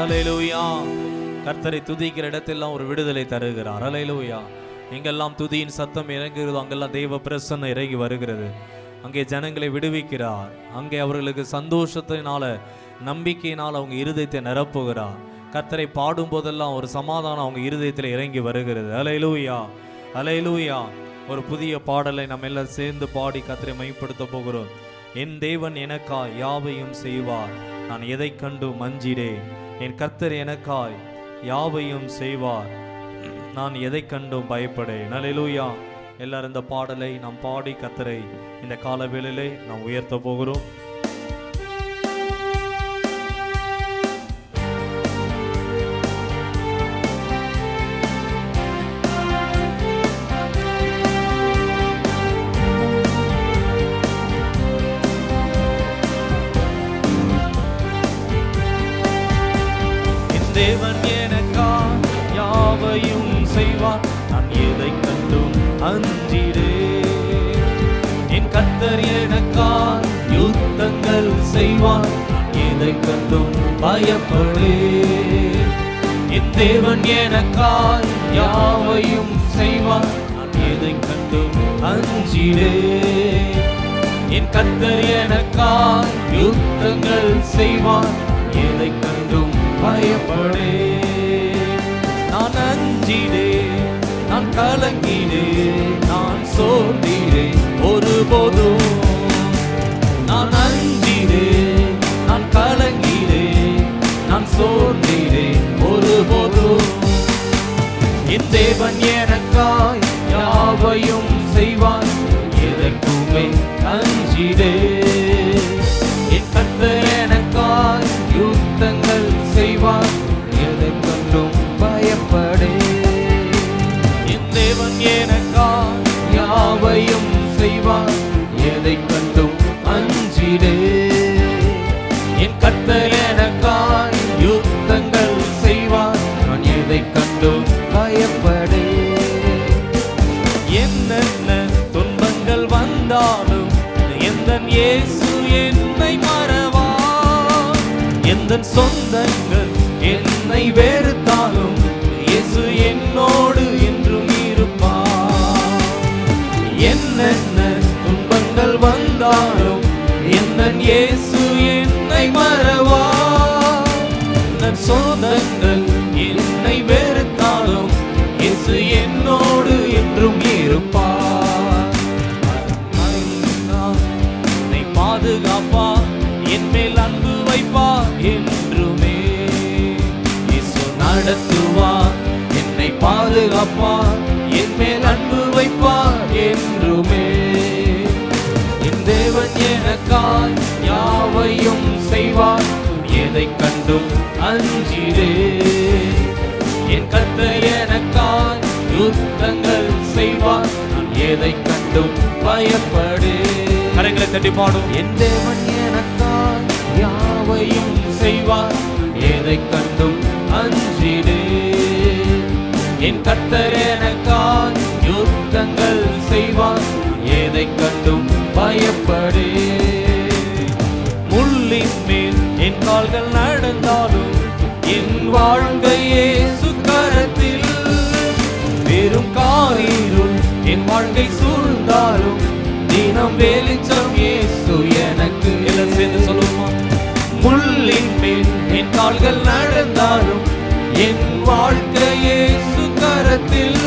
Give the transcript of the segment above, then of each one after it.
அலையிலூயா கர்த்தரை துதிக்கிற இடத்தெல்லாம் ஒரு விடுதலை தருகிறார். அலையிலூயா எங்கெல்லாம் துதியின் சத்தம் இறங்குகிறதோ அங்கெல்லாம் தெய்வ பிரசன்னம் இறங்கி வருகிறது. அங்கே ஜனங்களை விடுவிக்கிறார். அங்கே அவர்களுக்கு சந்தோஷத்தினால நம்பிக்கையினால் அவங்க இருதயத்தை நிரப்புகிறார். கர்த்தரை பாடும் போதெல்லாம் ஒரு சமாதானம் அவங்க இருதயத்தில் இறங்கி வருகிறது. அலையிலூயா அலையிலூயா ஒரு புதிய பாடலை நம்ம எல்லாம் சேர்ந்து பாடி கத்திரை மைப்படுத்த போகிறோம். என் தேவன் எனக்கா யாவையும் செய்வார். நான் எதை கண்டு மஞ்சிடேன் என் கர்த்தர் எனக்காய் யாவையும் செய்வார். நான் எதை கண்டும் பயப்படேன். நலிலூயா எல்லாரும் இந்த பாடலை நாம் பாடி கத்தரை இந்த காலவேளையிலே நாம் உயர்த்த போகிறோம். கண்டும் என் கத்தர் எனக்கால் யுத்தங்கள் செய்வார். எதை கண்டும் பயப்படே. என் தேவன் எனக்கால் யாவையும் செய்வார். எதை கண்டும் அஞ்சிடே. என் கத்தர் எனக்கால் யுத்தங்கள் செய்வார். எதை கண்டும் பயப்படே. நான் அஞ்சிடே. நான் நான் சோர்ந்திடே ஒருபோதும் நான் அஞ்சிடே நான் கலங்கிடே நான் சோர்ந்திடே ஒருபோதும். என் தேவன் எந்த சொந்தங்கள் என்னை கண்டும் பயப்படே கரங்களை தட்டி பாடும். என் தேவன் எனக்காய் யாவையும் செய்வார். எதை கண்டும் அஞ்சிடே. என் கர்த்தர் எனக்காய் யுத்தங்கள் செய்வார். எதை கண்டும் பயப்படே. முள்ளின் மேல் என் கால்கள் நடந்தாலும் என் வாழ்க்கையே சுக்கரத்தில். வெறும் காரிருள் என் வாழ்க்கை சூழ்ந்தாலும் தினம் வெளிச்சம் இயேசு எனக்கு. எல்லாம் சேர்ந்து சொல்லுமா முள்ளின் மேல் என் கால்கள் நடந்தாலும் என் வாழ்க்கையே சுக்கரத்தில்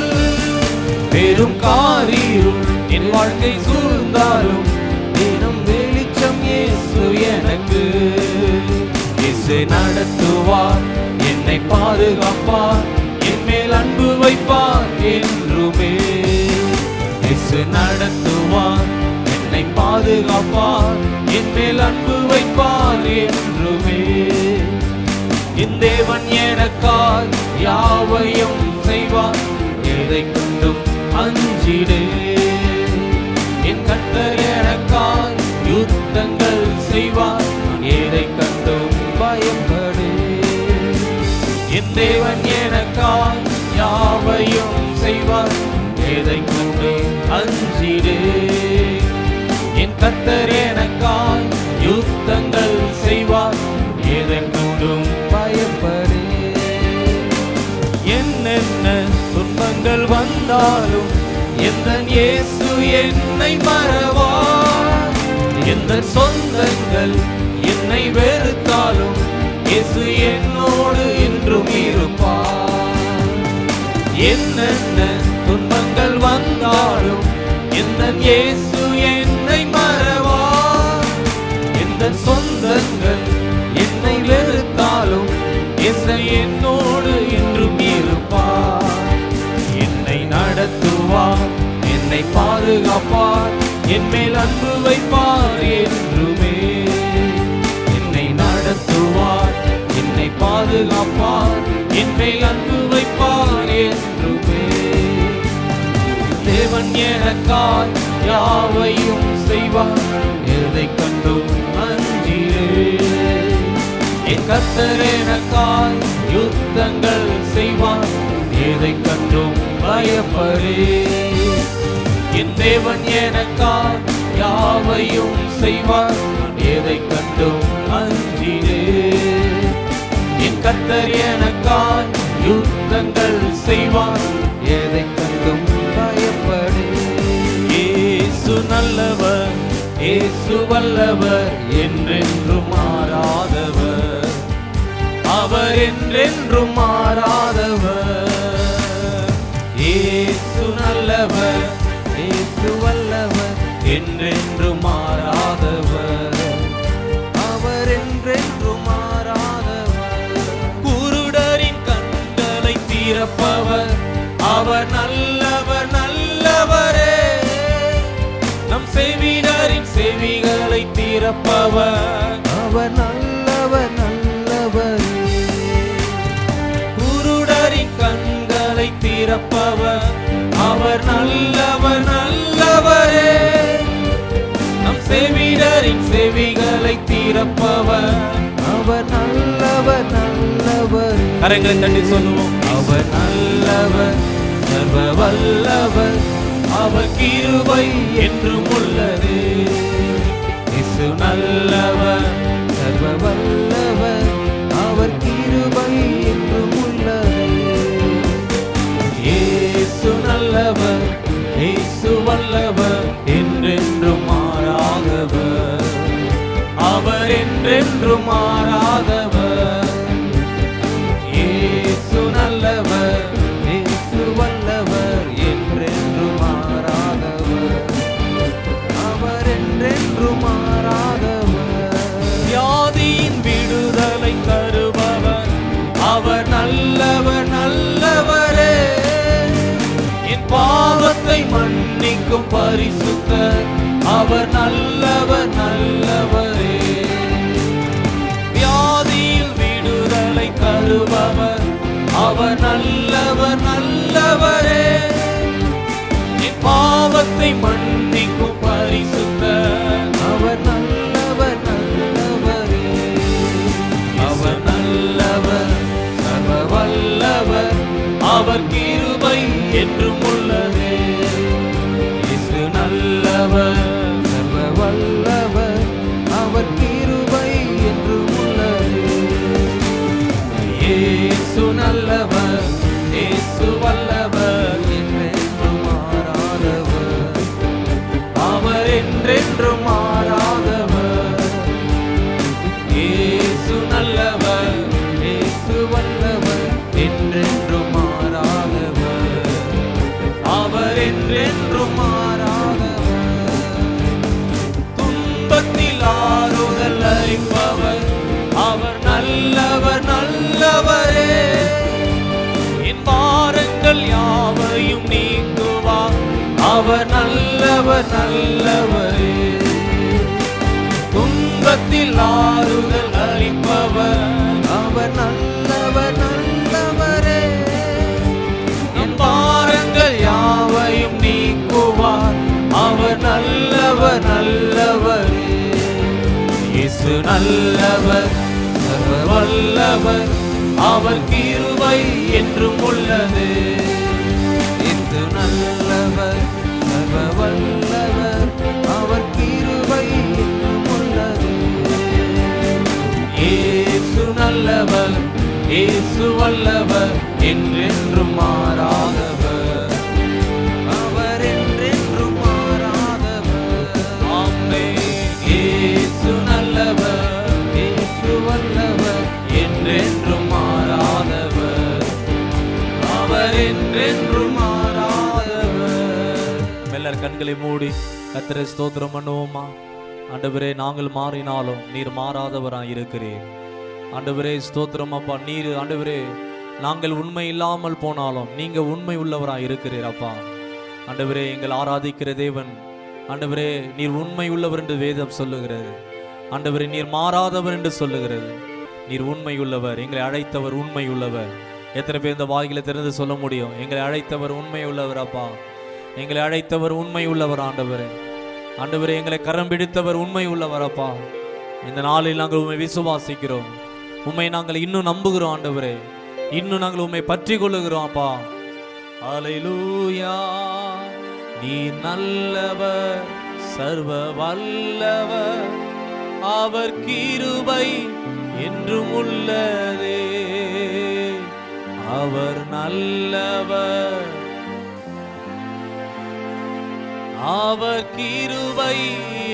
பெரும் காரிருள் என் வாழ்க்கை சூழ்ந்தாலும் தினம் வெளிச்சம் இயேசு எனக்கு. இயேசு நடத்துவார் என்னை பாதுகாப்பார் என் மேல் அன்பு வைப்பார் என்றுமே. இயேசு என்னை காப்பார். என் மேல் அன்பு வைப்பார் என்றுமே. என் தேவன் எனக்காய் யாவையும் செய்வார். எதை கொண்டும் அஞ்சிடே. என் கர்த்தர் எனக்காய் யுத்தங்கள் செய்வார். நான் எதை கண்டும் பயப்படே. என் தேவன் எனக்காய் யாவையும் செய்வார். எதை கண்டு அஞ்சிடே. கத்தர் எனக்காய் யுத்தங்கள் செய்வார். எதற்கொண்டும் பயப்படே. என்னென்ன துன்பங்கள் வந்தாலும் எந்த இயேசு என்னை மறவார். எந்த சொந்தங்கள் என்னை வெறுத்தாலும் இயேசு என்னோடு இன்றும் இருப்பார். என்னென்ன துன்பங்கள் வந்தாலும் எந்த இயேசு என்னோடு என்றும் இருப்பார். என்னை நடத்துவார் என்னை பாதுகாப்பார் என் மேல் அன்பு வைப்பார் என்றுமே. என்னை நடத்துவார் என்னை பாதுகாப்பார் என் மேல் அன்பு வைப்பார் என்றுமே. தேவன் எனக்காய் யாவையும் செய்வார் எதை கண்டும் என் யுத்தங்கள் செய்வான் எதை கண்டும் பயப்படே என் தேவன் எனக்காய் யாவையும் செய்வார். எதை கண்டும் அஞ்சினே. என் கத்தர் எனக்காய் யுத்தங்கள் செய்வார். எதை கண்டும் பயப்படே ஏசு நல்லவர் ஏசு வல்லவர் என்றென்றுமா அவர் என்றென்றும் மாறாதவர். ஏசு நல்லவர் ஏசு வல்லவர் என்றென்றும் மாறாதவர். அவர் என்றென்றும் மாறாதவர். குருடரின் கண்களை தீரப்பவர் அவர் நல்லவர் நல்லவரே. நம் செவிடரின் செவிகளை தீரப்பவர் அவர் நல்ல கண்களை அவர் நல்லவர் நல்லவரே. நம் செவிடரின் செவிகளை தீரப்பவர் அவர் நல்லவர் நல்லவர். கரங்களை தட்டி சொல்லுவோம். அவர் நல்லவர் சர்வ வல்லவர் அவர் கிருபை என்றும் உள்ளது. இசு நல்லவர் சர்வ வல்லவர் என்றென்றும் மாறாத பாவத்தை மன்னிக்கும் பரிசுத்தர் அவர் நல்லவர் நல்லவரே. அவர் நல்லவர் சர்வ வல்லவர். அவர் கிருபை என்றும் நல்லவர் நல்லவரே. துன்பத்தில் ஆறுதல் அளிப்பவர். அவர் நல்லவர் நல்லவரே. என் பாரங்கள் யாவையும் நீக்குவார். அவர் நல்லவர் நல்லவரே. இயேசு நல்லவர் சர்வ வல்லவர். அவர் கிருவை என்றும் உள்ளது. இயேசு வல்லவர் என்றென்றும் மாறாதவர். அவர் என்றென்றும் மாறாதவர். ஆமே இயேசு நல்லவர் இயேசு வல்லவர் கண்களை மூடி கத்திர ஸ்தோத்திரம் பண்ணுவோமா? ஆண்டவரே நாங்கள் மாறினாலும் நீர் மாறாதவராய் இருக்கிறேன் ஆண்டவரே ஸ்தோத்திரம் அப்பா. நீர் ஆண்டவரே நாங்கள் உண்மை இல்லாமல் போனாலும் நீங்க உண்மை உள்ளவராக இருக்கிறீர் அப்பா. ஆண்டவரே எங்கள் ஆராதிக்கிற தேவன் ஆண்டவரே நீர் உண்மை உள்ளவர் என்று வேதம் சொல்லுகிறது. ஆண்டவரே நீர் மாறாதவர் என்று சொல்லுகிறது. நீர் உண்மை உள்ளவர் எங்களை அழைத்தவர் உண்மை உள்ளவர். எத்தனை பேர் இந்த வாயில திறந்து சொல்ல முடியும்? எங்களை அழைத்தவர் உண்மை உள்ளவர் அப்பா. எங்களை அழைத்தவர் உண்மை உள்ளவர் ஆண்டவர். ஆண்டவரே எங்களை கரம் பிடித்தவர் உண்மை உள்ளவர் அப்பா. இந்த நாளில் நாங்கள் உண்மை விசுவாசிக்கிறோம். உண்மை நாங்கள் இன்னும் நம்புகிறோம் ஆண்டவரே. இன்னும் நாங்கள் உண்மை பற்றி கொள்ளுகிறோம் அப்பா. அலையூயா நீ நல்லவர் சர்வ வல்லவர் அவர் கிருபை என்றும் உள்ளதே. அவர் நல்லவர். அவர் கிருபை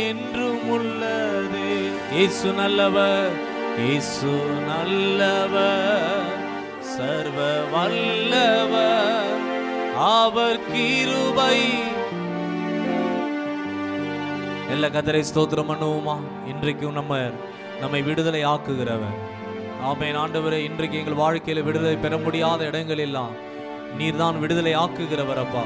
என்றும் உள்ளதே. இயேசு நல்லவர். இயேசு நல்லவர் சர்வ வல்லவர் அவர் கிருபை. எல்லா கதரை ஸ்தோத்திரம் பண்ணுவோமா? இன்றைக்கும் நம்ம நம்மை விடுதலை ஆக்குகிறவர். ஆமை ஆண்டவரே இன்றைக்கு எங்கள் வாழ்க்கையில் விடுதலை பெற முடியாத இடங்கள் எல்லாம் நீர்தான் விடுதலை ஆக்குகிறவர் அப்பா.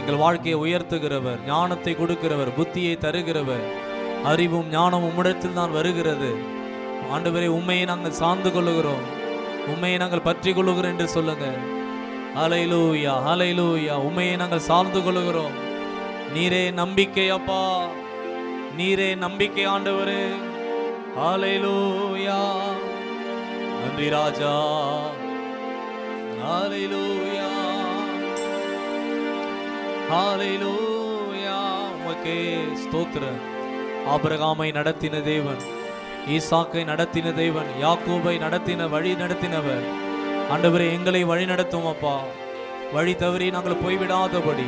எங்கள் வாழ்க்கையை உயர்த்துகிறவர் ஞானத்தை கொடுக்கிறவர் புத்தியை தருகிறவர். அறிவும் ஞானமும் உம்மிடத்தில் தான் வருகிறது. ஆண்டவரே உண்மையை நாங்கள் சார்ந்து கொள்ளுகிறோம். உண்மையை நாங்கள் பற்றி கொள்ளுகிறோம் என்று சொல்லுங்க. அலையிலூயா அலையிலூயா உண்மையை நாங்கள் சார்ந்து கொள்ளுகிறோம். நீரே நம்பிக்கை அப்பா. நீரே நம்பிக்கை ஆண்டவரே. அலையிலூயா நன்றி ராஜா. அலையிலூயா அலையிலூயா உமக்கே ஸ்தோத்திரம். ஆபிரகாமை நடத்தின தேவன். ஈசாக்கை நடத்தின தேவன் யாக்கோபை நடத்தின வழி நடத்தினவர். ஆண்டவரே எங்களை வழி நடத்தும் அப்பா. வழி தவறி நாங்கள் போய்விடாதபடி.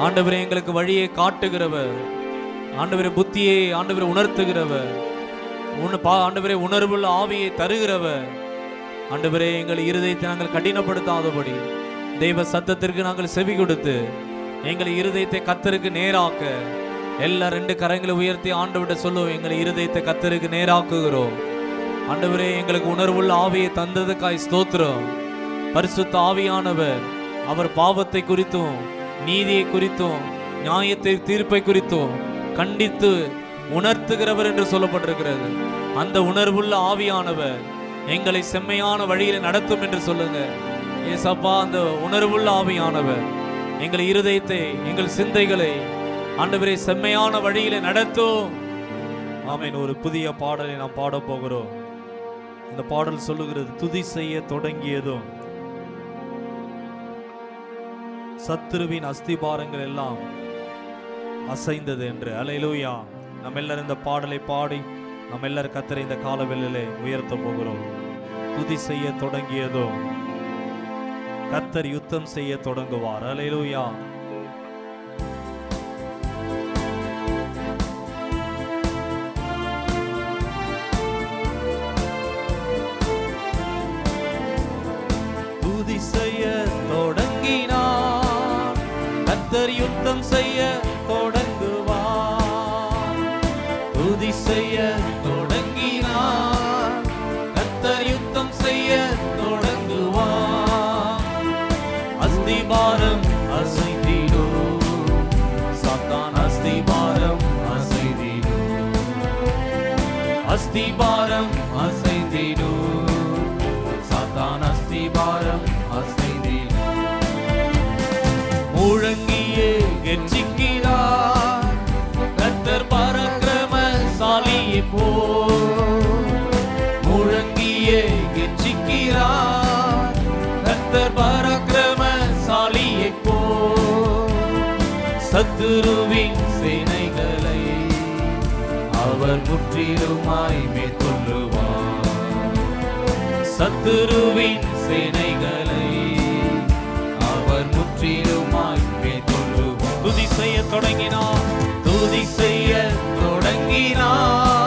ஆண்டவரே எங்களுக்கு வழியை காட்டுகிறவர். ஆண்டவரே புத்தியை ஆண்டவரை உணர்த்துகிறவர். உண பா ஆண்டவரே உணர்வுள்ள ஆவியை தருகிறவர். ஆண்டவரே எங்கள் இருதயத்தை நாங்கள் கடினப்படுத்தாதபடி. தெய்வ சத்தத்திற்கு நாங்கள் செவி கொடுத்து எங்கள் இருதயத்தை கத்தருக்கு நேராக்க எல்லா ரெண்டு கரங்களை உயர்த்தி ஆண்டவர்கிட்ட சொல்லுவோம். எங்கள் இருதயத்தை கத்தருக்கு நேராக்குகிறோம். ஆண்டவரே எங்களுக்கு உணர்வுள்ள ஆவியை தந்ததுக்காய் ஸ்தோத்திரம். பரிசுத்த ஆவியானவர் அவர் பாவத்தை குறித்தும் நீதியை குறித்தும் நியாயத்தை தீர்ப்பை குறித்தும் கண்டித்து உணர்த்துகிறவர் என்று சொல்லப்பட்டிருக்கிறது. அந்த உணர்வுள்ள ஆவியானவர் எங்களை செம்மையான வழியில் நடத்தும் என்று சொல்லுங்க. ஏசப்பா அந்த உணர்வுள்ள ஆவியானவர் எங்கள் இருதயத்தை எங்கள் சிந்தைகளை ஆண்டவரே செம்மையான வழியில நடத்தும். ஆமீன். ஒரு புதிய பாடலை நாம் பாடப் போகிறோம். இந்த பாடல் சொல்லுகிறது துதி செய்ய தொடங்கியதும் சத்துருவின் அஸ்திபாரங்கள் எல்லாம் அசைந்தது என்று. அலையிலூயா நம்ம எல்லாரும் இந்த பாடலை பாடி நம்ம எல்லாரும் கத்தரை இந்த காலவெளியிலே உயர்த்த போகிறோம். துதி செய்ய தொடங்கியதும் கத்தர் யுத்தம் செய்ய தொடங்குவார். அலையிலூயா கத்தர் யுத்தம் செய்ய தொடங்குவார். துதி செய்ய தொடங்கினார். கத்தர் யுத்தம் செய்ய தொடங்குவார். அஸ்திபாரம் அசைந்திடும். சாத்தான் அஸ்திபாரம் அசைந்திடும். அஸ்திபாரம் முழங்கியே கெச்சிக்கிறார் கத்தர் பராக்கிரமசாலியை போ சத்துருவின் சேனைகளை அவர் முற்றிலுமாய் மேற்கொள்ளுவார். சத்துருவின் சேனைகளை அவர் முற்றிலுமாய் மேற்கொள்ளுவார். துதி செய்ய தொடங்கினார். துதி செய்ய தொடங்கினார்.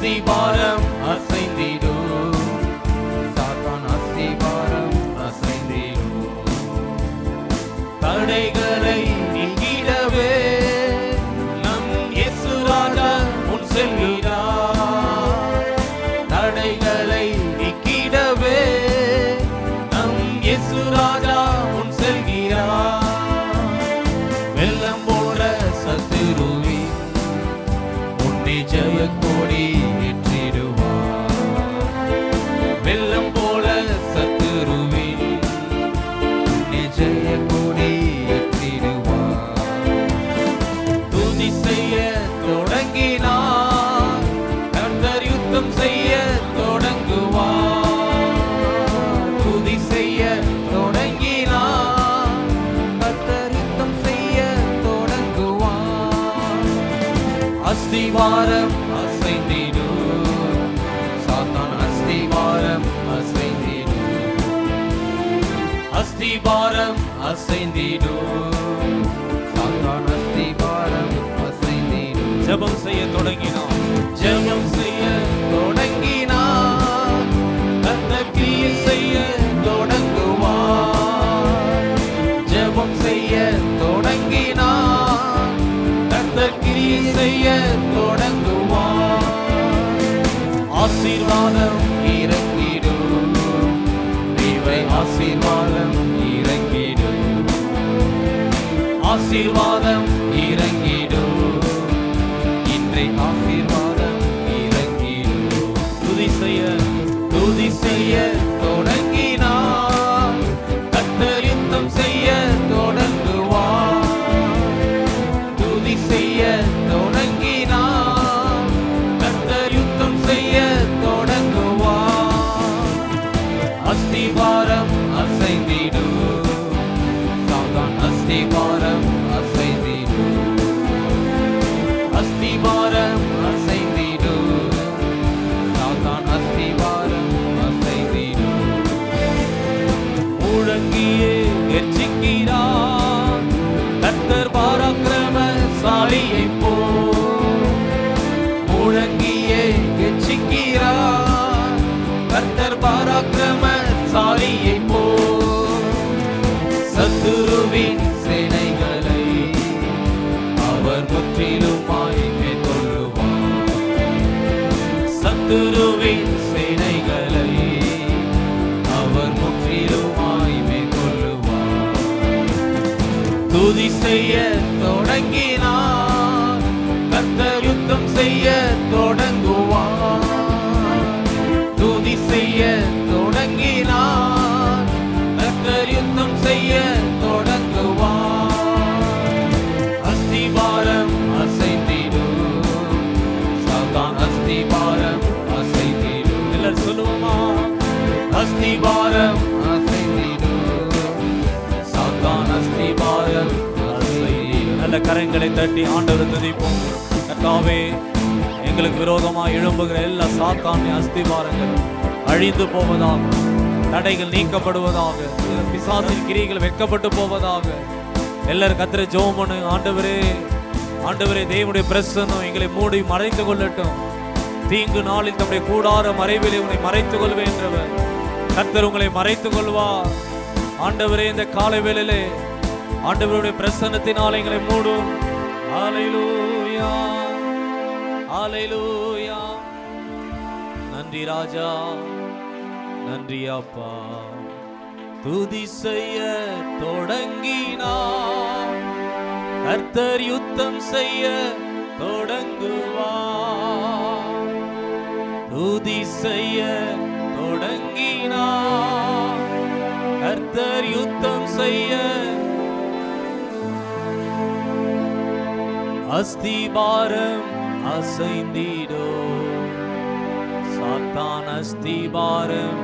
அஸ்திபாரம் அசைந்திடும் அஸ்திவாரம் அசைந்திடும் சாத்தான் அஸ்திவாரம் அசைந்திடும் அஸ்திவாரம் அசைந்திடும் சாத்தான் அஸ்திவாரம் அசைந்திடும் ஜபம் செய்ய தொடங்கினான் செய்ய தொடங்குவார். ஆசீர்வாதம் இறங்கிடும். இவை ஆசீர்வாதம் இறங்கிடும். ஆசீர்வாதம் இறங்கிடும். இன்றை ஆசீர்வாதம் இறங்கிடும். துதி செய்ய துதி செய்ய தொடங்க கரங்களை தட்டி ஆண்டவர் துதிப்போம். கர்த்தாவே எங்களுக்கு விரோதமாக எழும்புகிற எல்லா சாத்தானிய அஸ்திவாரங்கள் அழிந்து போவதாக தடைகள் நீக்கப்படுவதாக பிசாசின் கிரிகள் வெட்கப்பட்டு போவதாக எல்லாரும் கத்திர ஜோமனு ஆண்டவரே ஆண்டவரே தேவனுடைய பிரசனம் எங்களை மூடி மறைத்து கொள்ளட்டும். தீங்கு நாளில் தம்முடைய கூடார மறைவிலே உன்னை மறைத்து கொள்வேன்றவர் என்றவர். உங்களை மறைத்து கொள்வார். ஆண்டவரே இந்த காலை வேளையிலே ஆண்டவருடைய பிரசன்னத்தினால் எங்களை மூடும். ஹalleluya ஹalleluya நன்றி ராஜா. நன்றி அப்பா. துதி செய்ய தொடங்கினார். கர்த்தர் யுத்தம் செய்ய தொடங்குவார். துதி செய்ய தொடங்கினார். கர்த்தர் யுத்தம் செய்ய அஸ்திபாரம் அசைந்திடோ. சாத்தான் அஸ்திபாரம்.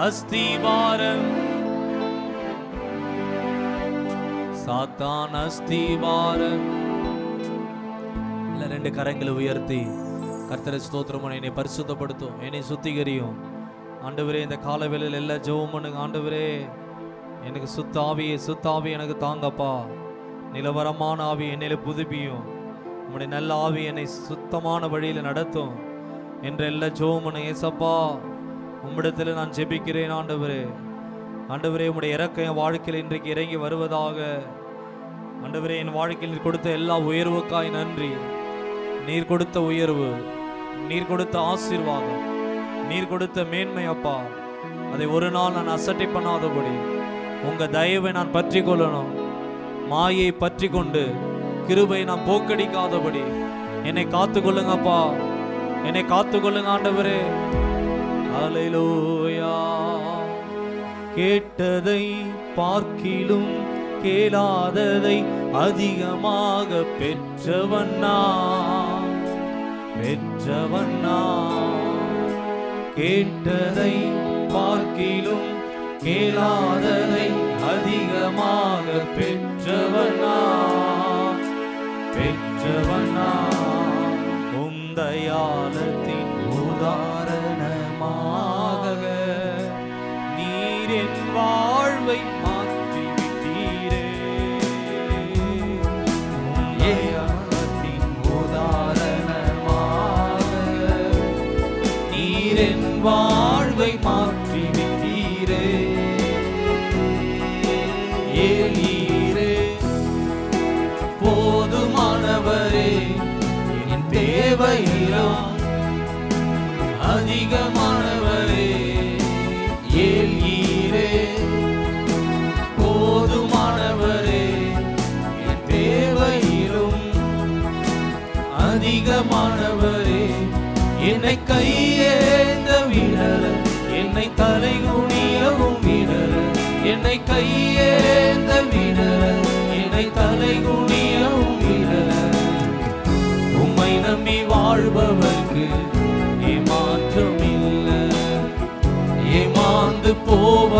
அஸ்திபாரம். சாத்தான் அஸ்திபாரம். இல்ல ரெண்டு கரங்களை உயர்த்தி. கர்த்தரை ஸ்தோத்திரம் என்னை பரிசுத்தப்படுத்தும். என்னை சுத்திகரியும். ஆண்டவரே இந்த காலவேளையில் எல்லாம் ஜெபம் பண்ணுங்க. ஆண்டவரே எனக்கு சுத்தாவியே சுத்தாவி சுத்த ஆவி எனக்கு தாங்கப்பா. நிலவரமான ஆவி என்னில் புதுப்பியும். உம்முடைய நல்ல ஆவி என்னை சுத்தமான வழியில் நடத்தும். என்ற எல்லா ஜோமனை ஏசப்பா உம்மிடத்தில் நான் ஜெபிக்கிறேன் ஆண்டவரே. ஆண்டவரே உம்முடைய இறக்க என் வாழ்க்கையில் இன்றைக்கு இறங்கி வருவதாக. ஆண்டவரே என் வாழ்க்கையில் கொடுத்த எல்லா உயர்வுக்காய் நன்றி. நீர் கொடுத்த உயர்வு நீர் கொடுத்த ஆசீர்வாதம் நீர் கொடுத்த மேன்மை அப்பா. அதை ஒரு நாள் நான் அசட்டை பண்ணாதபடி உங்க தயவை நான் பற்றி கொள்ளணும் மாயை பற்றி கொண்டு கிருபை நான் போக்கடிக்காதபடி என்னை காத்து கொள்ளுங்கப்பா என்னை காத்து கொள்ளுங்க ஆண்டவரே. அலையிலோயா கேட்டதை பார்க்கிலும் கேளாததை அதிகமாக பெற்றவண்ணா. பெற்றவண்ணா. கேட்டதை பார்க்கிலும் கேளாததை அதிகமாக பெற்றவனா? பெற்றவனா? உந்தயாலத்தின் உதாரணமா? வாழ்பவர்க்கு ஏமாற்றம் இல்லை ஏமாந்து போவ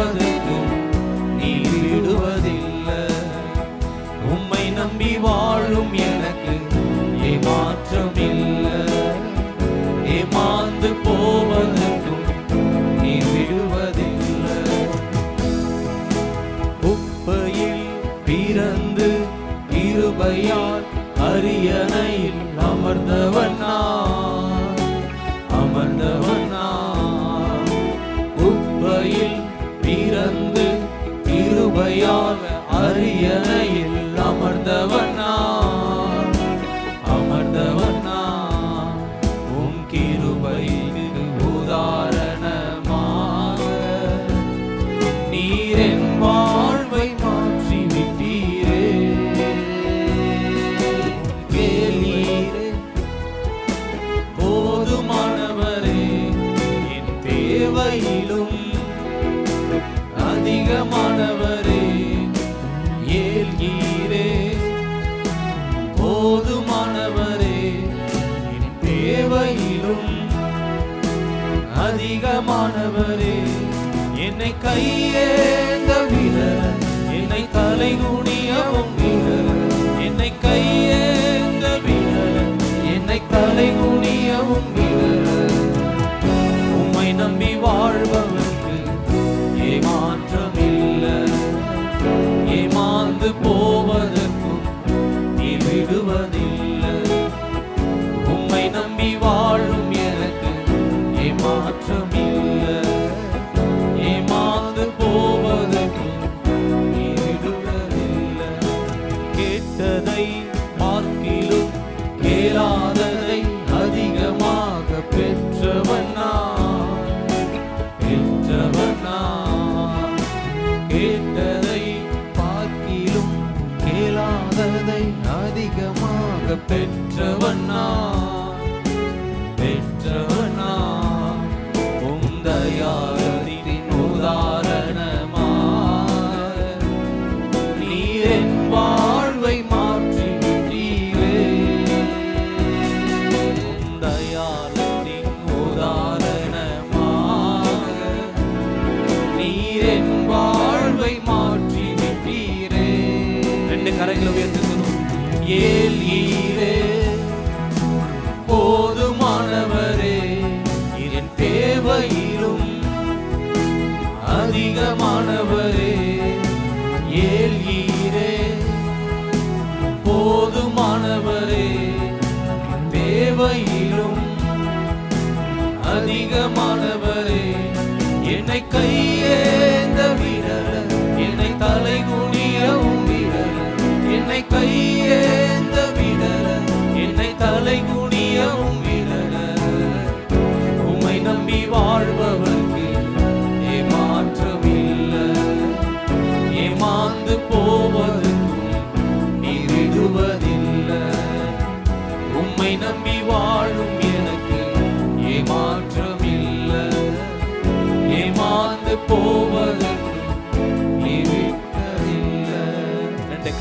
போவதற்கும் நீ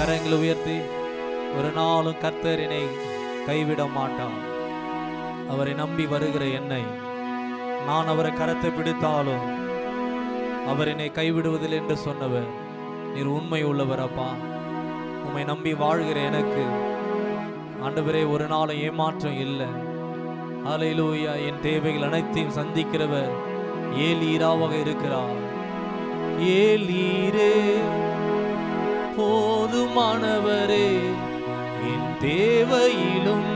கரங்களை உயர்த்தி ஒரு நாளும் கர்த்தர் என்னை கைவிட மாட்டான் அவரை நம்பி வருகிற என்னை நான் அவரை கரத்தை பிடித்தாலும் அவர் என்னை கைவிடுவதில்லை என்று சொன்னவர். நீர் உண்மை உள்ளவர் அப்பா. உம்மை நம்பி வாழ்கிற எனக்கு ஆண்டவரே ஒரு நாளும் ஏமாற்றம் இல்லை. அலையிலூயா என் தேவைகள் அனைத்தையும் சந்திக்கிறவர் ஏலீராவாக இருக்கிறார். ஏலீரே. போதுமானவரே என் தேவையிலும்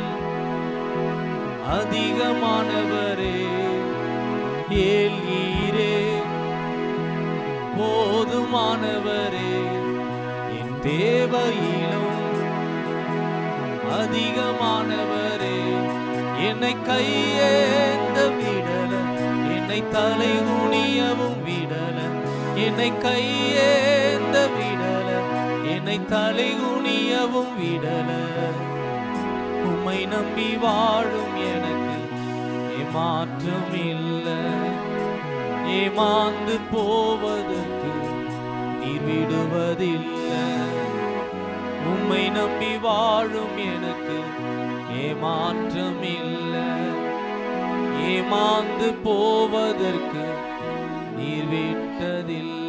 அதிகமானவரே ஏலீரே போதுமானவரே என் தேவையிலும் அதிகமானவரே. என்னை கையேந்த விடல என்னை தலை குனியவும் விடல என்னை கையேந்த விடல என்னை தலை குனியவும் விடல. உம்மை நம்பி வாழும் எனக்கு ஏமாற்றம் இல்லை ஏமாந்து போவதற்கு நீர் விடுவதில்லை. உம்மை நம்பி வாழும் எனக்கு ஏமாற்றம் இல்லை ஏமாந்து போவதற்கு நீர் விட்டதில்லை.